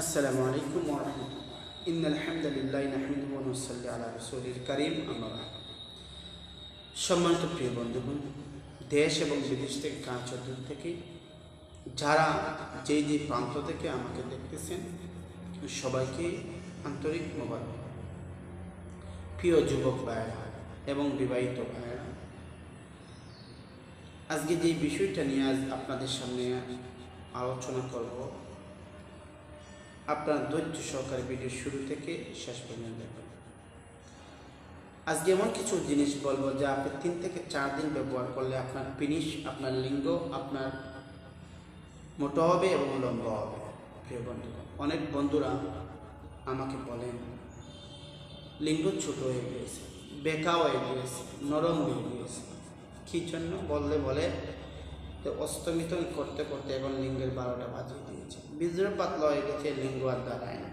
আসসালামু আলাইকুম ওরহমতুল্লাহ ইন আলহামদুলিল্লাহ নাহমিদু ওয়া নুসাল্লি আলা রাসূলিল কারীম বা'দ। সম্মানিত প্রিয় বন্ধুগণ, দেশ এবং বিদেশ থেকে কাজ দূর থেকে, যারা যেই যে প্রান্ত থেকে আমাকে দেখতেছেন, সবাইকে আন্তরিক মোবারক প্রিয় যুবক ভাইয়েরা এবং বিবাহিত ভাইয়েরা, আজকে যে বিষয়টা নিয়ে আজ আপনাদের সামনে আলোচনা করব আপনার ধৈর্য সহকারে ভিডিও শুরু থেকে শেষ পর্যন্ত দেখবেন আজকে এমন কিছু জিনিস বলব যা আপনি তিন থেকে চার দিন ব্যবহার করলে আপনার পিনিশ আপনার লিঙ্গ, আপনার মোটো হবে এবং লম্বা হবে। প্রিয় বন্ধু অনেক বন্ধুরা আমাকে বলেন, লিঙ্গ ছোট হয়ে গিয়েছে বেকা হয়ে গিয়েছে, নরম হয়ে গিয়েছে। কী জন্য? বললে বলে তো অস্তমিত করতে করতে এখন লিঙ্গের বারোটা বাজিয়ে দিয়েছে। বীজের পাতলা হয়ে গেছে, লিঙ্গ আর দাঁড়ায় না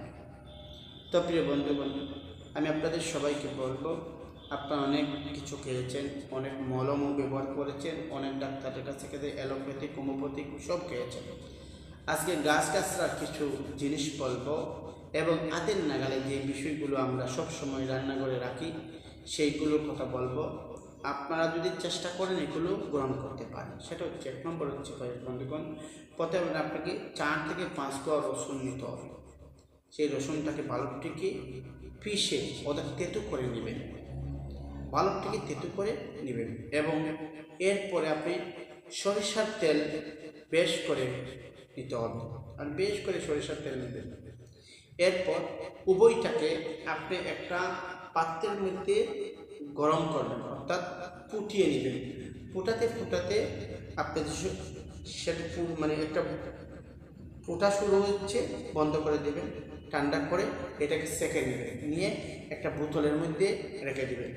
তো প্রিয় বন্ধুগণ, আমি আপনাদের সবাইকে বলব, আপনারা অনেক কিছু খেয়েছেন, অনেক মলমও ব্যবহার করেছেন, অনেক ডাক্তারের কাছে খেতে অ্যালোপ্যাথিক, হোমিওপ্যাথিক সব খেয়েছেন। আজকে গাছ গাছরার কিছু জিনিস বলব এবং হাতের নাগালে যে বিষয়গুলো আমরা সব সময় রান্নাঘরে রাখি, সেইগুলোর কথা বলব। আপনারা যদি চেষ্টা করেন এগুলো গ্রহণ করতে পারেন। সেটা হচ্ছে এক নম্বর হচ্ছে বন্ধুগণ, প্রথমে আপনাকে চার থেকে পাঁচ কোয়া রসুন নিতে হবে। সেই রসুনটাকে ভালোটিকে পিষে ওদের তেঁতু করে নেবেন। বালকটিকে তেঁতু করে নেবেন এবং এরপরে আপনি সরিষার তেল বেশ করে নিতে হবে। আর বেশ করে সরিষার তেল নেবেন। এরপর উভয়টাকে আপনি একটা পাত্রের মধ্যে গরম করবেন, অর্থাৎ ফুটিয়ে নেবেন। ফুটাতে ফুটাতে আপনি সেটা মানে একটা ফোটা শুরু হচ্ছে, বন্ধ করে দেবেন, ঠান্ডা করে এটাকে সেঁকে নেবেন। নিয়ে একটা বোতলের মধ্যে রেখে দেবেন।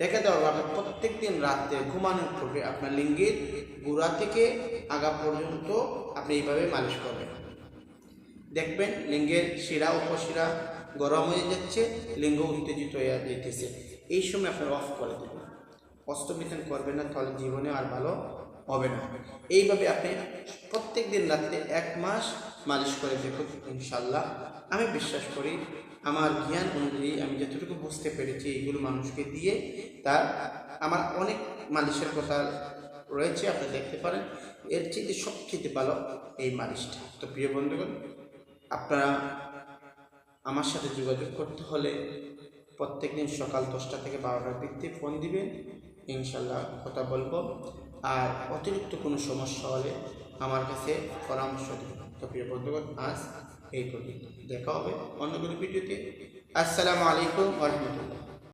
রেখে দেওয়ার পর প্রত্যেক দিন রাত্রে ঘুমানোর পূর্বে আপনার লিঙ্গের গোড়া থেকে আগা পর্যন্ত আপনি এইভাবে মালিশ করবেন। দেখবেন লিঙ্গের শিরা, উপশিরা গরম হয়ে যাচ্ছে, লিঙ্গ উত্তেজিত হয়ে যেতেছে। এই সময় আপনার অফ করে দেবেন। অস্তমিতন করবেন না, তাহলে জীবনে আর ভালো হবে না। এইভাবে আপনি প্রত্যেক দিন রাত্রে এক মাস মালিশ করে দেখুন ইনশাল্লাহ আমি বিশ্বাস করি, আমার জ্ঞান অনুযায়ী আমি যতটুকু বুঝতে পেরেছি, এইগুলো মানুষকে দিয়ে তার আমার অনেক মালিশের কথা রয়েছে আপনি দেখতে পারেন। এর চেয়ে সবচেয়ে ভালো এই মালিশটা। তো প্রিয় বন্ধুগণ, আপনারা আমার সাথে যোগাযোগ করতে হলে প্রত্যেক দিন সকাল দশটা থেকে বারোটার ভিত্তি ফোন দিবেন ইনশাল্লাহ কথা বলব। আর অতিরিক্ত কোনো সমস্যা হলে আমার কাছে পরামর্শ দিন তো প্রিয় বন্ধুগণ, আজ এই পর্যন্ত। দেখা হবে অন্য কোনো ভিডিওতে। আসসালামু আলাইকুম রহমতুল্লাহ।